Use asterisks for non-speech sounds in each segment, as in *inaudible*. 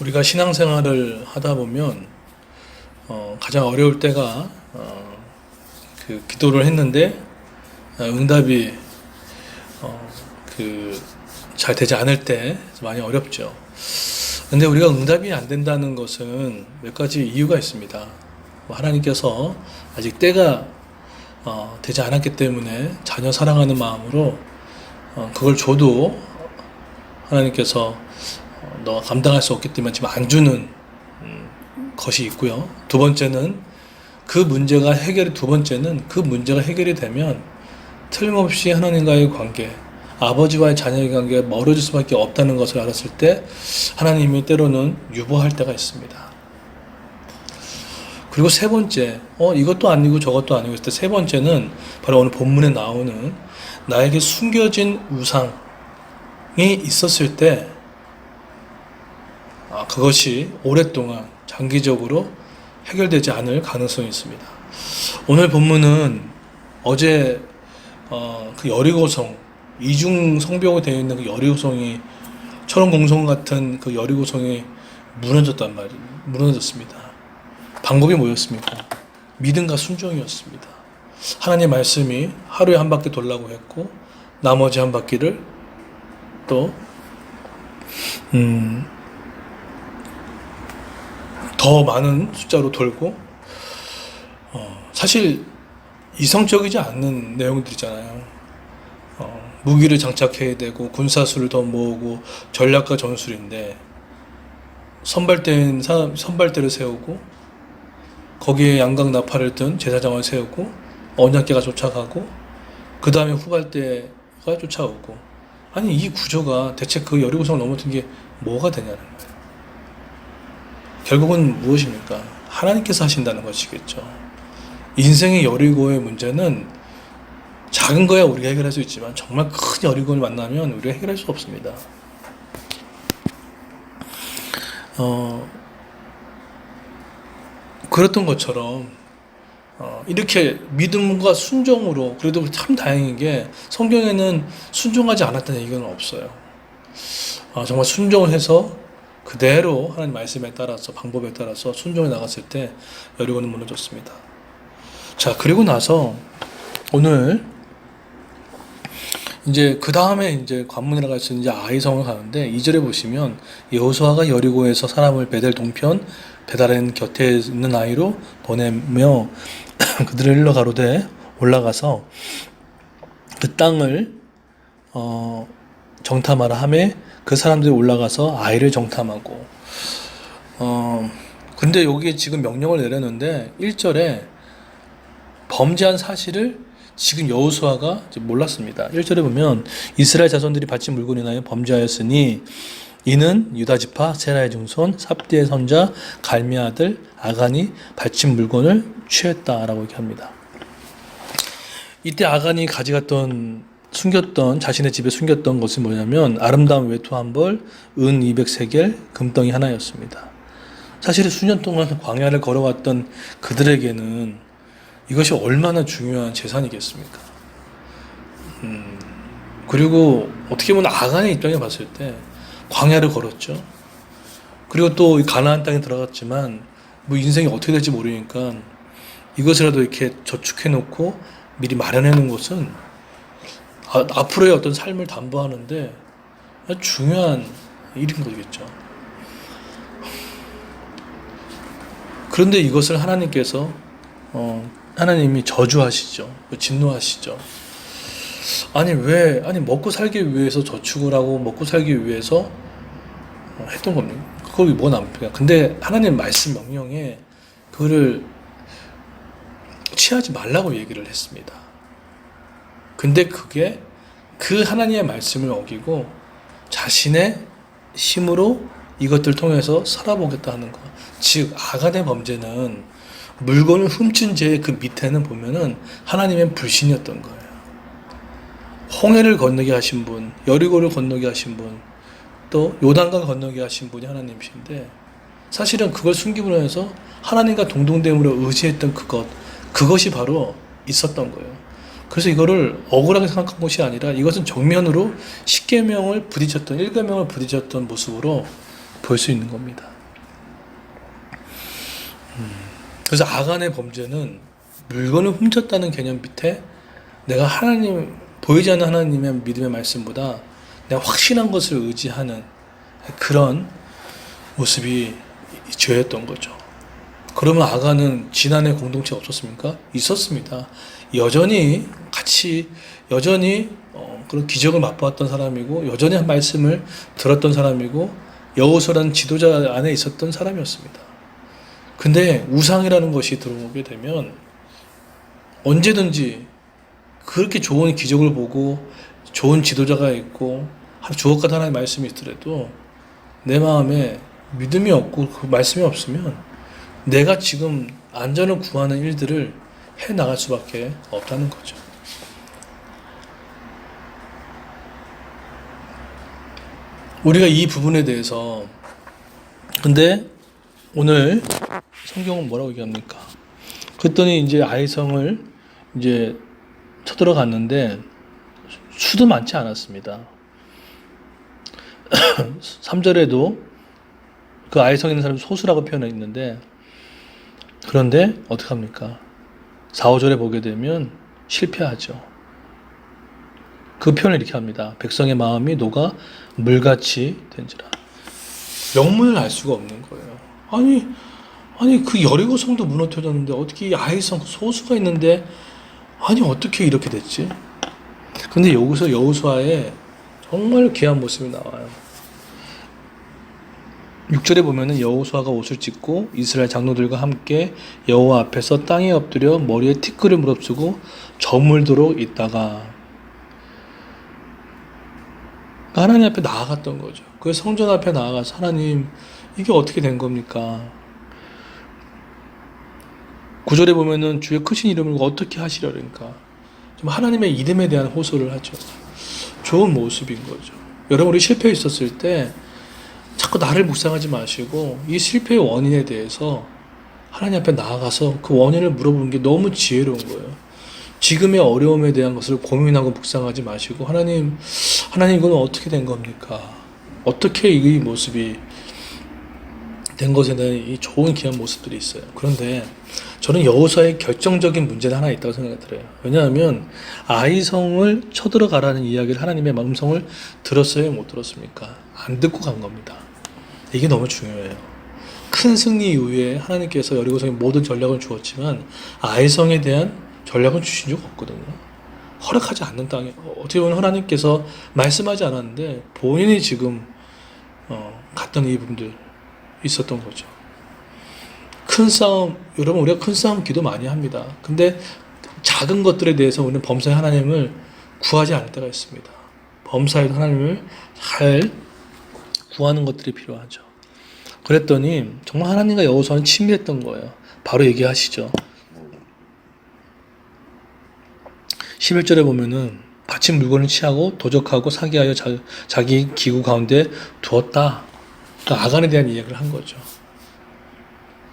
우리가 신앙생활을 하다 보면 어, 가장 어려울 때가 어, 그 기도를 했는데 어, 응답이 어, 그잘 되지 않을 때 많이 어렵죠. 근데 우리가 응답이 안 된다는 것은 몇 가지 이유가 있습니다. 뭐 하나님께서 아직 때가 어, 되지 않았기 때문에 자녀 사랑하는 마음으로 어, 그걸 줘도 하나님께서 어, 너가 감당할 수 없기 때문에 지금 안 주는 음, 것이 있고요. 두 번째는 그 문제가 해결이 두 번째는 그 문제가 해결이 되면 틀림없이 하나님과의 관계, 아버지와의 자녀의 관계가 멀어질 수밖에 없다는 것을 알았을 때 하나님이 때로는 유보할 때가 있습니다. 그리고 세 번째, 어 이것도 아니고 저것도 아니고 했을 때 세 번째는 바로 오늘 본문에 나오는 나에게 숨겨진 우상이 있었을 때 아, 그것이 오랫동안 장기적으로 해결되지 않을 가능성이 있습니다. 오늘 본문은 어제 어, 그 여리고성 이중 성벽으로 되어 있는 그 여리고성이 철원 공성 같은 그 여리고성이 무너졌단 말이에요. 무너졌습니다. 방법이 뭐였습니까? 믿음과 순종이었습니다. 하나님 말씀이 하루에 한 바퀴 돌라고 했고 나머지 한 바퀴를 또 음, 더 많은 숫자로 돌고 어, 사실 이성적이지 않는 내용들이잖아요. 어, 무기를 장착해야 되고 군사수를 더 모으고 전략과 전술인데 선발대인 사람 선발대를 세우고 거기에 양각 나팔을 든 제사장을 세우고 언약계가 쫓아가고 그 다음에 후발대가 쫓아오고 아니 이 구조가 대체 그 여리고성을 넘어진 게 뭐가 되냐는 거예요. 결국은 무엇입니까? 하나님께서 하신다는 것이겠죠. 인생의 여리고의 문제는 작은 거야 우리가 해결할 수 있지만 정말 큰 여리고를 만나면 우리가 해결할 수 없습니다. 어, 그랬던 것처럼 어, 이렇게 믿음과 순종으로 그래도 참 다행인 게 성경에는 순종하지 않았다는 얘기는 없어요. 아, 정말 순종을 해서 그대로 하나님 말씀에 따라서 방법에 따라서 순종해 나갔을 때 여리고는 무너졌습니다. 자 그리고 나서 오늘 이제 그 다음에 이제 관문이라고 할 수 있는 아이성을 가는데 2절에 보시면 여호수아가 여리고에서 사람을 베델 동편 베달엔 곁에 있는 아이로 보내며 *clears throat* 그들을 일러 가로되 올라가서 그 땅을 어 정탐하라 하매 그 사람들이 올라가서 아이를 정탐하고 어 근데 여기에 지금 명령을 내렸는데 1절에 범죄한 사실을 지금 여호수아가 몰랐습니다. 1절에 보면 이스라엘 자손들이 바친 물건이 인하여 범죄하였으니 이는 유다 지파 세라의 증손 삽디의 선자 갈미 아들 아간이 바친 물건을 취했다라고 이렇게 합니다. 이때 아간이 가져갔던 숨겼던 자신의 집에 숨겼던 것이 뭐냐면 아름다운 외투 한 벌, 은 200세겔, 금덩이 하나였습니다. 사실 수년 동안 *laughs* 광야를 걸어왔던 그들에게는 이것이 얼마나 중요한 재산이겠습니까? 음, 그리고 어떻게 보면 아간의 입장에 봤을 때 광야를 걸었죠. 그리고 또 가나안 땅에 들어갔지만 뭐 인생이 어떻게 될지 모르니까 이것이라도 이렇게 저축해 놓고 미리 마련해 놓은 것은 아, 앞으로의 어떤 삶을 담보하는데 중요한 일인 거겠죠. 그런데 이것을 하나님께서 어, 하나님이 저주하시죠. 진노하시죠. 아니 왜 아니 먹고 살기 위해서 저축을 하고 먹고 살기 위해서 했던 겁니다. 그거 뭐 남편? 근데 하나님 말씀 명령에 그거를 취하지 말라고 얘기를 했습니다. 근데 그게 그 하나님의 말씀을 어기고 자신의 힘으로 이것들 통해서 살아보겠다 하는 거. 즉 아간의 범죄는 물건을 훔친 죄의 그 밑에는 보면은 하나님의 불신이었던 거예요. 홍해를 건너게 하신 분, 여리고를 건너게 하신 분, 또 요단강 건너게 하신 분이 하나님이신데 사실은 그걸 숨기므로 해서 하나님과 동동됨으로 의지했던 그것, 그것이 바로 있었던 거예요. 그래서 이거를 억울하게 생각한 것이 아니라 이것은 정면으로 십계명을 부딪혔던 일계명을 부딪혔던 모습으로 볼 수 있는 겁니다. 음, 그래서 아간의 범죄는 물건을 훔쳤다는 개념 밑에 내가 하나님 보이지 않는 하나님의 믿음의 말씀보다 내가 확신한 것을 의지하는 그런 모습이 죄였던 거죠. 그러면 아가는 지난해 공동체 없었습니까? 있었습니다. 여전히 같이 여전히 어, 그런 기적을 맛보았던 사람이고 여전히 한 말씀을 들었던 사람이고 여호수라는 지도자 안에 있었던 사람이었습니다. 근데 우상이라는 것이 들어오게 되면 언제든지 그렇게 좋은 기적을 보고 좋은 지도자가 있고 주옥 같은 하나님의 말씀이 있더라도 내 마음에 믿음이 없고 그 말씀이 없으면 내가 지금 안전을 구하는 일들을 해 나갈 수밖에 없다는 거죠. 우리가 이 부분에 대해서 근데 오늘 성경은 뭐라고 얘기합니까? 그랬더니 이제 아이성을 이제 쳐들어갔는데 수도 많지 않았습니다. *clears throat* 3절에도 그 아이성 있는 사람이 소수라고 표현했는데 그런데 어떻게 합니까? 4, 5절에 보게 되면 실패하죠. 그 표현을 이렇게 합니다. 백성의 마음이 녹아 물같이 된지라. 영문을 알 수가 없는 거예요. 아니, 아니 그 여리고 성도 무너뜨렸는데 어떻게 이 아이성 소수가 있는데 아니 어떻게 이렇게 됐지? 근데 여기서 여호수아의 정말 귀한 모습이 나와요. 6절에 보면은 여호수아가 옷을 찢고 이스라엘 장로들과 함께 여호와 앞에서 땅에 엎드려 머리에 티끌을 무릅쓰고 저물도록 있다가 하나님 앞에 나아갔던 거죠. 그 성전 앞에 나아가서 하나님 이게 어떻게 된 겁니까? 9절에 보면은 주의 크신 이름을 어떻게 하시려니까 좀 하나님의 이름에 대한 호소를 하죠. 좋은 모습인 거죠. 여러분 우리 실패 있었을 때 자꾸 나를 묵상하지 마시고 이 실패의 원인에 대해서 하나님 앞에 나아가서 그 원인을 물어보는 게 너무 지혜로운 거예요. 지금의 어려움에 대한 것을 고민하고 묵상하지 마시고 하나님, 하나님 이건 어떻게 된 겁니까? 어떻게 이 모습이 된 것에 대한 이 좋은 귀한 모습들이 있어요. 그런데 저는 여호사의 결정적인 문제는 하나 있다고 생각이 들어요. 왜냐하면 아이성을 쳐들어가라는 이야기를 하나님의 마음성을 들었어요, 못 들었습니까? 안 듣고 간 겁니다. 이게 너무 중요해요. 큰 승리 이후에 하나님께서 여리고성에 모든 전략을 주었지만 아이성에 대한 전략은 주신 적 없거든요. 허락하지 않는 땅에 어떻게 보면 하나님께서 말씀하지 않았는데 본인이 지금 어, 갔던 이 부분들 있었던 거죠. 큰 싸움 여러분 우리가 큰 싸움 기도 많이 합니다. 근데 작은 것들에 대해서 우리는 범사의 하나님을 구하지 않을 때가 있습니다. 범사의 하나님을 잘 구하는 것들이 필요하죠. 그랬더니 정말 하나님과 여호수아는 친밀했던 거예요. 바로 얘기하시죠. 11절에 보면은 바친 물건을 취하고 도적하고 사기하여 자, 자기 기구 가운데 두었다. 그러니까 아간에 대한 이야기를 한 거죠.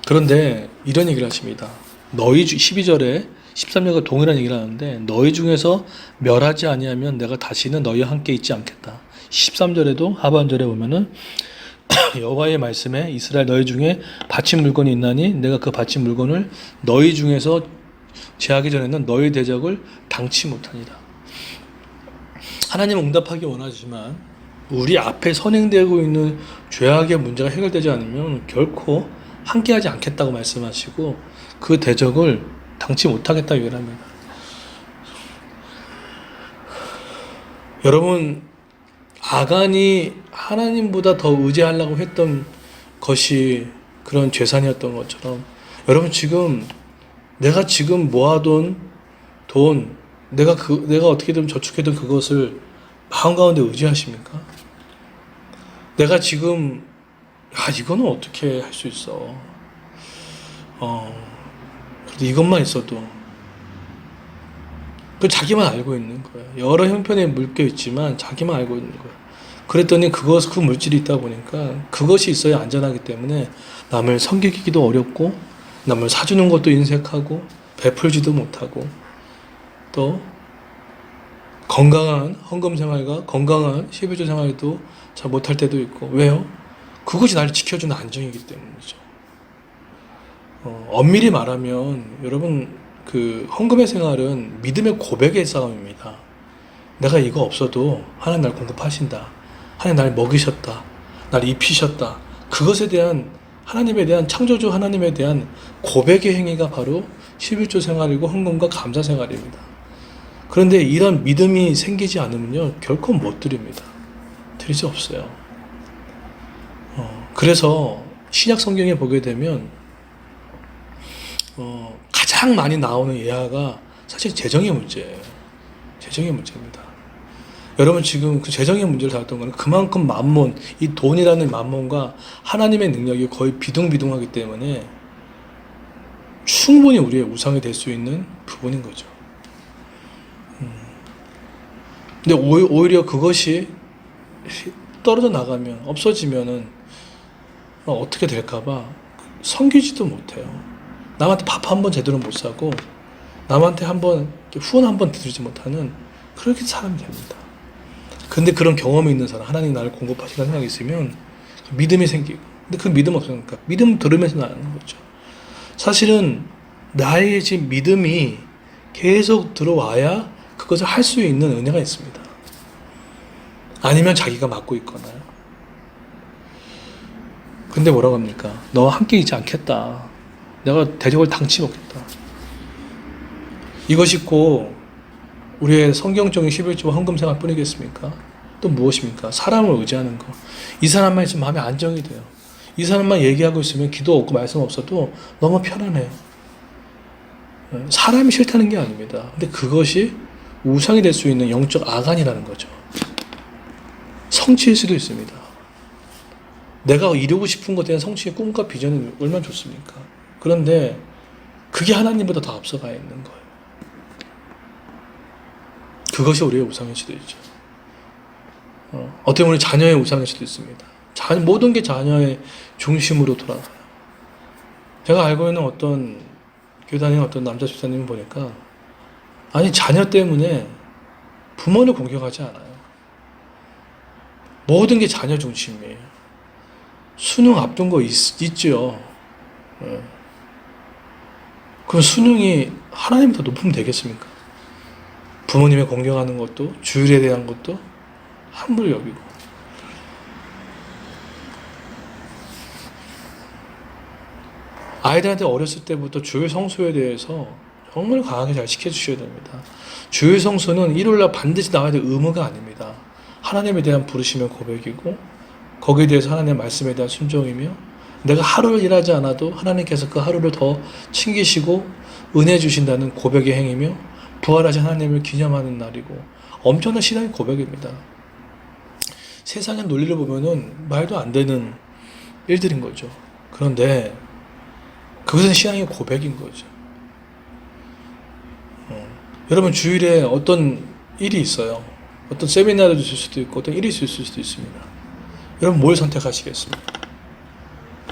그런데 이런 얘기를 하십니다. 너희 주 12절에 13절과 동일한 얘기를 하는데 너희 중에서 멸하지 아니하면 내가 다시는 너희와 함께 있지 않겠다. 13절에도 하반절에 보면은 *coughs* 여호와의 말씀에 이스라엘 너희 중에 바친 물건이 있나니 내가 그 바친 물건을 너희 중에서 제하기 전에는 너희 대적을 당치 못하니라. 하나님은 응답하기 원하지만 우리 앞에 선행되고 있는 죄악의 문제가 해결되지 않으면 결코 함께하지 않겠다고 말씀하시고 그 대적을 당치 못하겠다 얘기를 합니다. 여러분 아간이 하나님보다 더 의지하려고 했던 것이 그런 죄산이었던 것처럼 여러분 지금 내가 지금 모아둔 돈 내가 그 내가 어떻게든 저축해둔 그것을 마음 가운데 의지하십니까? 내가 지금 아 이거는 어떻게 할 수 있어? 어 그래도 이것만 있어도 그 자기만 알고 있는 거야. 여러 형편에 물겨 있지만 자기만 알고 있는 거야. 그랬더니 그것 그 물질이 있다 보니까 그것이 있어야 안전하기 때문에 남을 섬기기도 어렵고 남을 사주는 것도 인색하고 베풀지도 못하고 또 건강한 헌금 생활과 건강한 11조 생활도 잘 못할 때도 있고 왜요? 그것이 나를 지켜주는 안정이기 때문이죠. 어, 엄밀히 말하면 여러분 그 헌금의 생활은 믿음의 고백의 싸움입니다. 내가 이거 없어도 하나님 날 공급하신다. 하나님 날 먹이셨다. 날 입히셨다. 그것에 대한 하나님에 대한 창조주 하나님에 대한 고백의 행위가 바로 11조 생활이고 헌금과 감사 생활입니다. 그런데 이런 믿음이 생기지 않으면요 결코 못 드립니다. 드릴 수 없어요. 어, 그래서 신약 성경에 보게 되면 어, 가장 많이 나오는 예화가 사실 재정의 문제예요. 재정의 문제입니다. 여러분 지금 그 재정의 문제를 다뤘던 거는 그만큼 만몬, 이 돈이라는 만몬과 하나님의 능력이 거의 비등비등하기 때문에 충분히 우리의 우상이 될 수 있는 부분인 거죠. 음. 근데 오히- 오히려 그것이 떨어져 나가면 없어지면은 어, 어떻게 될까봐 섬기지도 못해요. 남한테 밥 한 번 제대로 못 사고 남한테 한번 후원 한 번 드리지 못하는 그렇게 사람이 됩니다. 근데 그런 경험이 있는 사람, 하나님 나를 공급하시는 생각이 있으면 믿음이 생기고, 근데 그 믿음 없으니까 믿음 들으면서 나는 거죠. 사실은 나의 지금 믿음이 계속 들어와야 그것을 할 수 있는 은혜가 있습니다. 아니면 자기가 맡고 있거나요. 근데 뭐라고 합니까? 너와 함께 있지 않겠다. 내가 대적을 당치 먹겠다. 이것이 꼭 우리의 성경적인 11조 헌금 생활 뿐이겠습니까? 또 무엇입니까? 사람을 의지하는 거. 이 사람만 있으면 마음이 안정이 돼요. 이 사람만 얘기하고 있으면 기도 없고 말씀 없어도 너무 편안해요. 예, 사람이 싫다는 게 아닙니다. 근데 그것이 우상이 될 수 있는 영적 아간이라는 거죠. 성취일 수도 있습니다. 내가 이루고 싶은 것에 대한 성취의 꿈과 비전은 얼마나 좋습니까? 그런데 그게 하나님보다 더 앞서가 있는 거예요. 그것이 우리의 우상일 수도 있죠. 어, 어떻게 보면 자녀의 우상일 수도 있습니다. 자, 모든 게 자녀의 중심으로 돌아가요. 제가 알고 있는 어떤 교단의 어떤 남자 집사님 보니까 아니 자녀 때문에 부모를 공격하지 않아요. 모든 게 자녀 중심이에요. 수능 앞둔 거 있, 있죠. 예. 그럼 수능이 하나님보다 높으면 되겠습니까? 부모님의 공경하는 것도 주일에 대한 것도 함부로 여기고 아이들한테 어렸을 때부터 주일 성수에 대해서 정말 강하게 잘 시켜주셔야 됩니다. 주일 성수는 일요일날 반드시 나와야 될 의무가 아닙니다. 하나님에 대한 부르심의 고백이고 거기에 대해서 하나님의 말씀에 대한 순종이며 내가 하루를 일하지 않아도 하나님께서 그 하루를 더 챙기시고 은혜 주신다는 고백의 행위며 부활하신 하나님을 기념하는 날이고 엄청난 신앙의 고백입니다. 세상의 논리를 보면은 말도 안 되는 일들인 거죠. 그런데 그것은 신앙의 고백인 거죠. 어, 여러분 주일에 어떤 일이 있어요. 어떤 세미나를 주실 수도 있고 어떤 일이 있을 수도 있습니다. 여러분 뭘 선택하시겠습니까?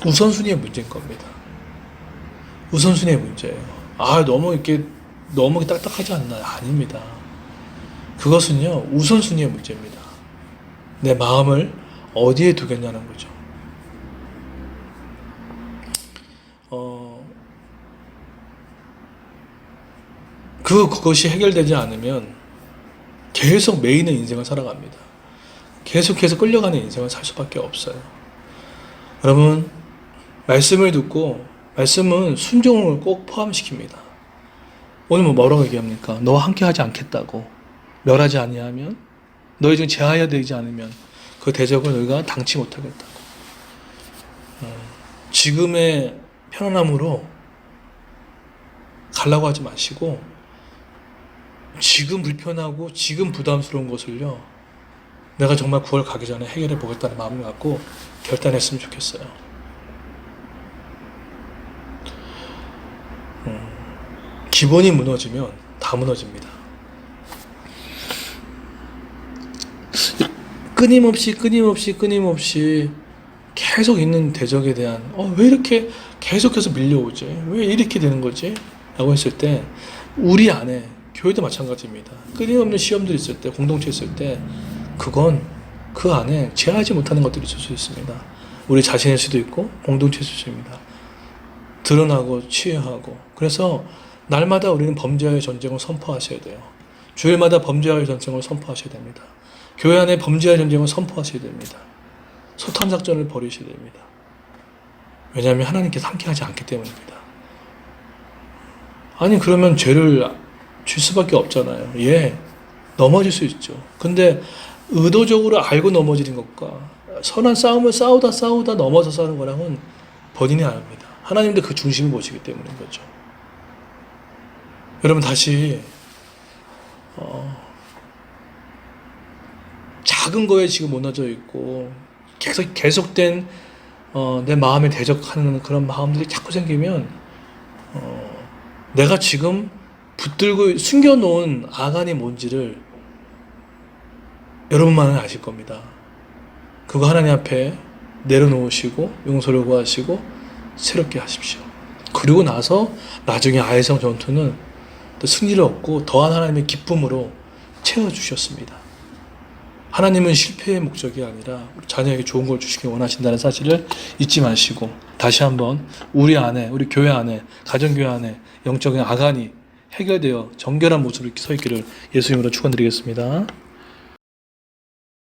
우선순위의 문제인 겁니다. 우선순위의 문제예요. 아 너무 이렇게 너무 딱딱하지 않나요? 아닙니다. 그것은요 우선순위의 문제입니다. 내 마음을 어디에 두겠냐는 거죠. 어, 그 그것이 해결되지 않으면 계속 매이는 인생을 살아갑니다. 계속해서 끌려가는 인생을 살 수밖에 없어요. 여러분 말씀을 듣고 말씀은 순종을 꼭 포함시킵니다. 오늘 뭐 뭐라고 얘기합니까? 너와 함께 하지 않겠다고 멸하지 아니하면 너희 중 제하여 되지 않으면 그 대적을 너희가 당치 못하겠다고. 어, 지금의 편안함으로 가려고 하지 마시고 지금 불편하고 지금 부담스러운 것을요 내가 정말 9월 가기 전에 해결해 보겠다는 마음을 갖고 결단했으면 좋겠어요. 기본이 무너지면 다 무너집니다. 끊임없이 끊임없이 끊임없이 계속 있는 대적에 대한 어, 왜 이렇게 계속해서 밀려오지? 왜 이렇게 되는 거지? 라고 했을 때 우리 안에 교회도 마찬가지입니다. 끊임없는 시험들이 있을 때 공동체 있을 때 그건 그 안에 제하지 못하는 것들이 있을 수 있습니다. 우리 자신일 수도 있고 공동체일 수도 있습니다. 드러나고 치유하고 그래서 날마다 우리는 범죄와의 전쟁을 선포하셔야 돼요. 주일마다 범죄와의 전쟁을 선포하셔야 됩니다. 교회 안에 범죄와의 전쟁을 선포하셔야 됩니다. 소탄 작전을 벌이셔야 됩니다. 왜냐하면 하나님께서 함께하지 않기 때문입니다. 아니 그러면 죄를 질 수밖에 없잖아요. 예, 넘어질 수 있죠. 근데 의도적으로 알고 넘어지는 것과 선한 싸움을 싸우다 싸우다 넘어져서 하는 거랑은 본인이 압니다. 하나님도 그 중심을 보시기 때문인 거죠. 여러분 다시 어, 작은 거에 지금 무너져 있고 계속 계속된 어, 내 마음에 대적하는 그런 마음들이 자꾸 생기면 어, 내가 지금 붙들고 숨겨놓은 아간이 뭔지를 여러분만은 아실 겁니다. 그거 하나님 앞에 내려놓으시고 용서를 구하시고 새롭게 하십시오. 그리고 나서 나중에 아이성 전투는 또 승리를 얻고 더한 하나님의 기쁨으로 채워주셨습니다. 하나님은 실패의 목적이 아니라 자녀에게 좋은 걸 주시기 원하신다는 사실을 잊지 마시고 다시 한번 우리 안에 우리 교회 안에 가정교회 안에 영적인 아간이 해결되어 정결한 모습으로 서 있기를 예수님으로 축원드리겠습니다.